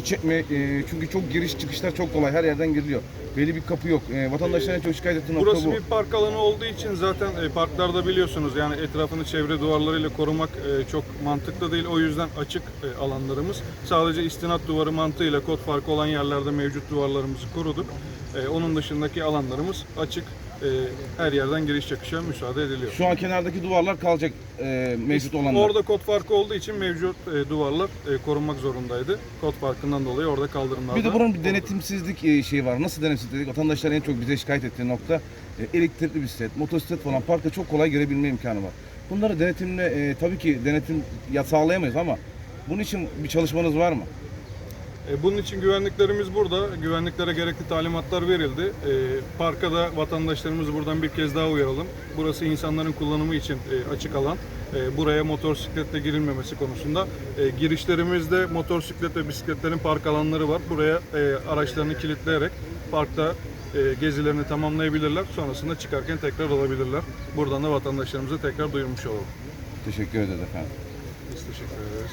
çekme e, çünkü çok giriş çıkışlar çok kolay her yerden giriliyor. Belli bir kapı yok. E, vatandaşların en çok şikayet ettiği nokta Burası bu. bir park alanı olduğu için zaten e, parklarda biliyorsunuz yani etrafını çevre duvarlarıyla korumak e, çok mantıklı değil. O yüzden açık e, alanlarımız. Sadece istinat duvarı mantığıyla kod farkı olan yerlerde mevcut duvarlarımızı koruduk. E, Onun dışındaki alanlarımız açık. E, Her yerden giriş çıkışa müsaade ediliyor. Şu an kenardaki duvarlar kalacak e, mevcut olanlar. Orada kod farkı olduğu için mevcut e, duvarlar e, korunmak zorundaydı. Kod farkından dolayı orada kaldırımlarda. bir de buranın bir denetimsizlik e, şeyi var. Nasıl denetimsizlik? Vatandaşların en çok bize şikayet ettiği nokta e, elektrikli bisiklet, motosiklet falan parkta çok kolay görebilme imkanı var. Bunları denetimle e, tabii ki denetim ya sağlayamayız ama bunun için bir çalışmanız var mı? E, Bunun için güvenliklerimiz burada. Güvenliklere gerekli talimatlar verildi. E, Parka da vatandaşlarımızı buradan bir kez daha uyaralım. Burası insanların kullanımı için e, açık alan. Buraya motosikletle girilmemesi konusunda girişlerimizde motosiklet ve bisikletlerin park alanları var. Buraya araçlarını kilitleyerek parkta gezilerini tamamlayabilirler. Sonrasında çıkarken tekrar alabilirler. Buradan da vatandaşlarımıza tekrar duyurmuş olalım. Teşekkür ederiz efendim. Biz teşekkür ederiz.